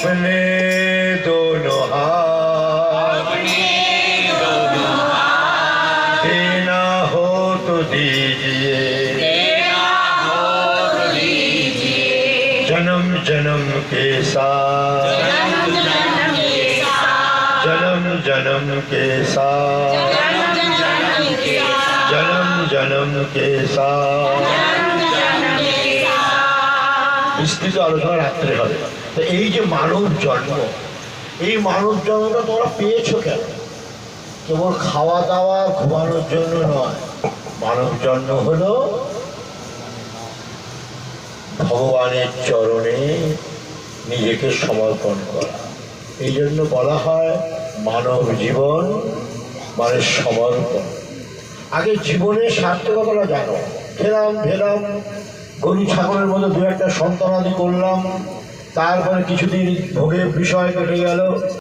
अपने दोनों हाथ। देना हो तो दीजिए। जन्म जन्म के साथ। जन्म जन्म के साथ। जन्म जन्म के साथ। বিস্তৃত আলোচনা রাত্রে হবে। তো এই যে মানব জন্ম, এই মানব জন্মটা তোমরা পেয়েছ কেন? কেবল খাওয়া দাওয়া ঘুমানোর জন্য নয়। মানব জন্ম হলো ভগবানের চরণে নিজেকে সমর্পণ করা। এই জন্য বলা হয় মানব জীবন মানে সমর্পণ। আগে জীবনের সার্থকতাটা জানো। খেলাম ফেলাম গরু ছাগলের মতো দু একটা সন্তানাদি করলাম। তারপরে কিছুদিন ভোগের বিষয় কেটে গেল।